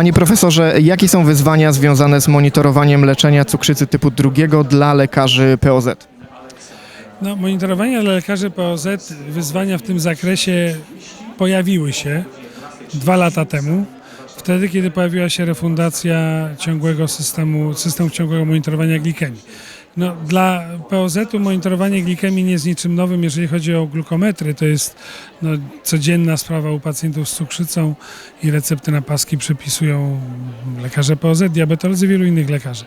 Panie profesorze, jakie są wyzwania związane z monitorowaniem leczenia cukrzycy typu drugiego dla lekarzy POZ? No, monitorowanie dla lekarzy POZ, wyzwania w tym zakresie pojawiły się dwa lata temu. Wtedy, kiedy pojawiła się refundacja ciągłego systemu, systemu ciągłego monitorowania glikemii. No, dla POZ-u monitorowanie glikemii nie jest niczym nowym, jeżeli chodzi o glukometry. To jest no, codzienna sprawa u pacjentów z cukrzycą i recepty na paski przepisują lekarze POZ, diabetolodzy, wielu innych lekarzy.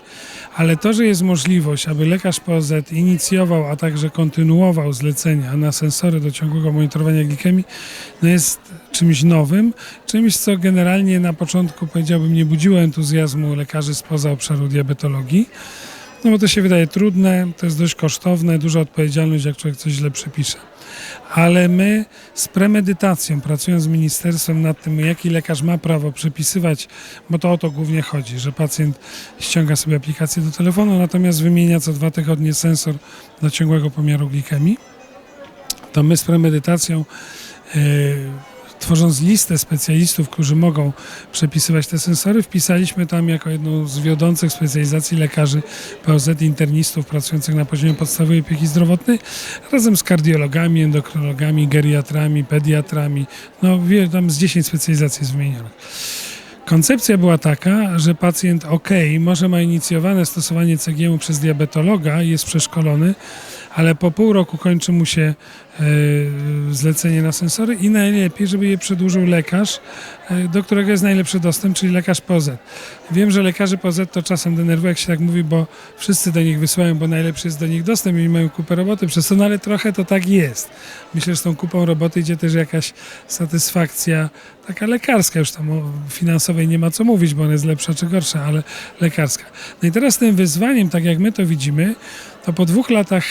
Ale to, że jest możliwość, aby lekarz POZ inicjował, a także kontynuował zlecenia na sensory do ciągłego monitorowania glikemii, no jest czymś nowym, czymś, co generalnie na początku, powiedziałbym, nie budziło entuzjazmu lekarzy spoza obszaru diabetologii. No bo to się wydaje trudne, to jest dość kosztowne, duża odpowiedzialność, jak człowiek coś źle przepisze. Ale my z premedytacją, pracując z ministerstwem nad tym, jaki lekarz ma prawo przepisywać, bo to o to głównie chodzi, że pacjent ściąga sobie aplikację do telefonu, natomiast wymienia co dwa tygodnie sensor do ciągłego pomiaru glikemii, to my z premedytacją yy, tworząc listę specjalistów, którzy mogą przepisywać te sensory, wpisaliśmy tam jako jedną z wiodących specjalizacji lekarzy POZ internistów pracujących na poziomie podstawowej opieki zdrowotnej, razem z kardiologami, endokrynologami, geriatrami, pediatrami, no wie, tam z 10 specjalizacji jest wymienionych. Koncepcja była taka, że pacjent ok, może ma inicjowane stosowanie CGM przez diabetologa, jest przeszkolony, ale po pół roku kończy mu się e, zlecenie na sensory i najlepiej, żeby je przedłużył lekarz, e, do którego jest najlepszy dostęp, czyli lekarz POZ. Wiem, że lekarzy POZ to czasem denerwuje, jak się tak mówi, bo wszyscy do nich wysyłają, bo najlepszy jest do nich dostęp i mają kupę roboty przez to, no ale trochę to tak jest. Myślę, że z tą kupą roboty idzie też jakaś satysfakcja taka lekarska, już tam o finansowej nie ma co mówić, bo ona jest lepsza czy gorsza, ale lekarska. No i teraz tym wyzwaniem, tak jak my to widzimy, to po dwóch latach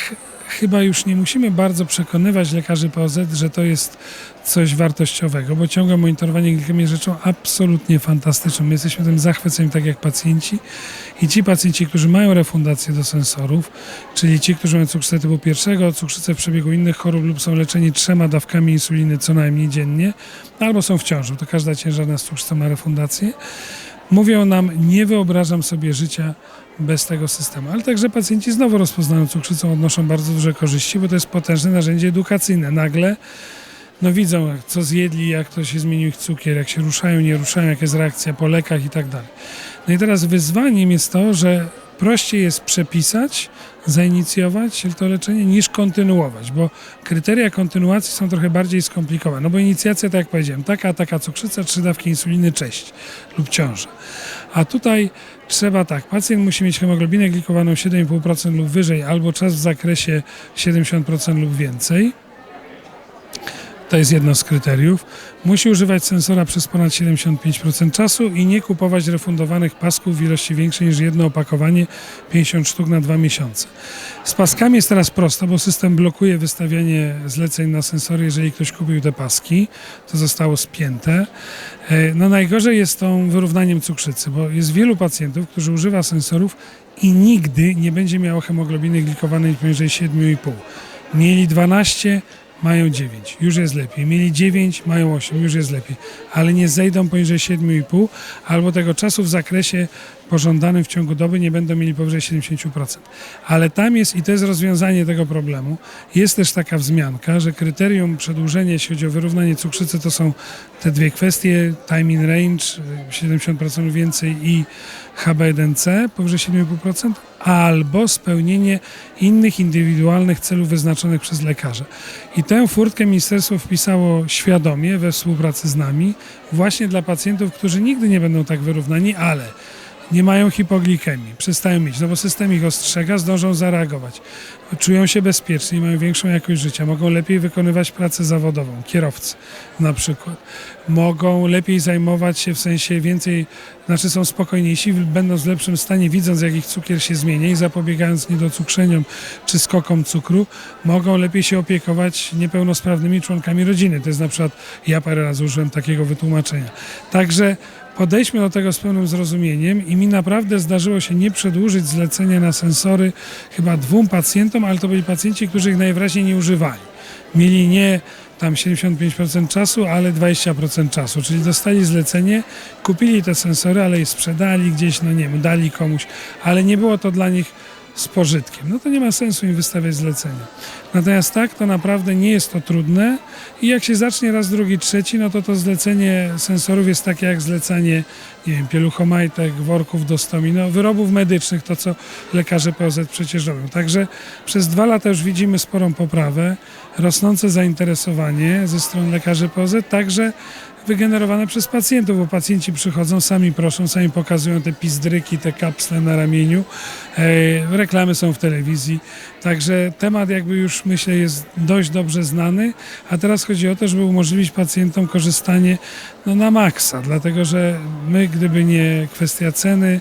chyba już nie musimy bardzo przekonywać lekarzy POZ, że to jest coś wartościowego, bo ciągłe monitorowanie glikemii jest rzeczą absolutnie fantastyczną. My jesteśmy tym zachwyceni, tak jak pacjenci. I ci pacjenci, którzy mają refundację do sensorów, czyli ci, którzy mają cukrzycę typu pierwszego, cukrzycę w przebiegu innych chorób lub są leczeni trzema dawkami insuliny co najmniej dziennie, albo są w ciąży, to każda ciężarna cukrzycą ma refundację, mówią nam, nie wyobrażam sobie życia bez tego systemu. Ale także pacjenci znowu rozpoznają cukrzycą, odnoszą bardzo duże korzyści, bo to jest potężne narzędzie edukacyjne. Nagle no widzą, co zjedli, jak to się zmienił ich cukier, jak się ruszają, nie ruszają, jaka jest reakcja po lekach i tak dalej. No i teraz wyzwaniem jest to, że prościej jest przepisać, zainicjować to leczenie niż kontynuować, bo kryteria kontynuacji są trochę bardziej skomplikowane. No bo inicjacja, tak jak powiedziałem, taka, taka cukrzyca, trzy dawki insuliny, cześć lub ciąża. A tutaj trzeba tak, pacjent musi mieć hemoglobinę glikowaną 7,5% lub wyżej, albo czas w zakresie 70% lub więcej. To jest jedno z kryteriów. Musi używać sensora przez ponad 75% czasu i nie kupować refundowanych pasków w ilości większej niż jedno opakowanie, 50 sztuk na dwa miesiące. Z paskami jest teraz prosto, bo system blokuje wystawianie zleceń na sensory, jeżeli ktoś kupił te paski. To zostało spięte. E, No najgorzej jest tą wyrównaniem cukrzycy, bo jest wielu pacjentów, którzy używa sensorów i nigdy nie będzie miało hemoglobiny glikowanej poniżej 7,5. Mieli 12, mają 9, już jest lepiej. Mieli 9, mają 8, już jest lepiej. Ale nie zejdą poniżej 7,5 albo tego czasu w zakresie pożądanym w ciągu doby nie będą mieli powyżej 70%. Ale tam jest, i to jest rozwiązanie tego problemu, jest też taka wzmianka, że kryterium przedłużenia, jeśli chodzi o wyrównanie cukrzycy, to są te dwie kwestie, time in range, 70% lub więcej i HB1C powyżej 7,5%, albo spełnienie innych indywidualnych celów wyznaczonych przez lekarza. I tę furtkę ministerstwo wpisało świadomie we współpracy z nami, właśnie dla pacjentów, którzy nigdy nie będą tak wyrównani, ale nie mają hipoglikemii, przestają mieć, no bo system ich ostrzega, zdążą zareagować. Czują się bezpiecznie, mają większą jakość życia, mogą lepiej wykonywać pracę zawodową, kierowcy na przykład. Mogą lepiej zajmować się w sensie więcej, znaczy są spokojniejsi, będąc w lepszym stanie, widząc jak ich cukier się zmienia i zapobiegając niedocukrzeniom czy skokom cukru, mogą lepiej się opiekować niepełnosprawnymi członkami rodziny. To jest na przykład, ja parę razy użyłem takiego wytłumaczenia. Także Podejdźmy do tego z pełnym zrozumieniem i mi naprawdę zdarzyło się nie przedłużyć zlecenia na sensory chyba dwóm pacjentom, ale to byli pacjenci, którzy ich najwyraźniej nie używali. Mieli nie tam 75% czasu, ale 20% czasu, czyli dostali zlecenie, kupili te sensory, ale je sprzedali gdzieś, no nie wiem, dali komuś, ale nie było to dla nich z pożytkiem. No to nie ma sensu im wystawiać zlecenia. Natomiast tak, to naprawdę nie jest to trudne i jak się zacznie raz, drugi, trzeci, no to to zlecenie sensorów jest takie jak zlecanie, nie wiem, pieluchomajtek, worków do stomi, no wyrobów medycznych, to co lekarze POZ przecież robią. Także przez dwa lata już widzimy sporą poprawę, rosnące zainteresowanie ze strony lekarzy POZ, także wygenerowane przez pacjentów, bo pacjenci przychodzą, sami proszą, sami pokazują te pizdryki, te kapsle na ramieniu, e, reklamy są w telewizji, także temat jakby już myślę jest dość dobrze znany, a teraz chodzi o to, żeby umożliwić pacjentom korzystanie no, na maksa, dlatego że my gdyby nie kwestia ceny,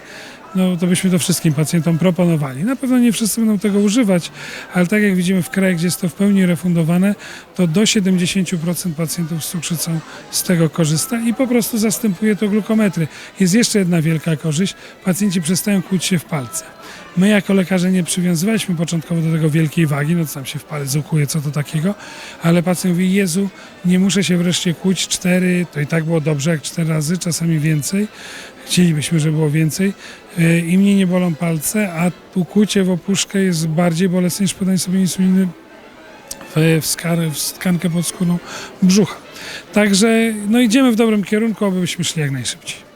no to byśmy to wszystkim pacjentom proponowali. Na pewno nie wszyscy będą tego używać, ale tak jak widzimy w krajach, gdzie jest to w pełni refundowane, to do 70% pacjentów z cukrzycą z tego korzysta i po prostu zastępuje to glukometry. Jest jeszcze jedna wielka korzyść, pacjenci przestają kłuć się w palce. My jako lekarze nie przywiązywaliśmy początkowo do tego wielkiej wagi, no co tam się w palec ukuje, co to takiego, ale pacjent mówi, Jezu, nie muszę się wreszcie kłuć cztery, to i tak było dobrze jak cztery razy, czasami więcej. Chcielibyśmy, żeby było więcej. Yy, I mnie nie bolą palce, a ukłucie w opuszkę jest bardziej bolesne niż podanie sobie insuliny w, w, skar, w tkankę podskórną brzucha. Także no idziemy w dobrym kierunku, abyśmy szli jak najszybciej.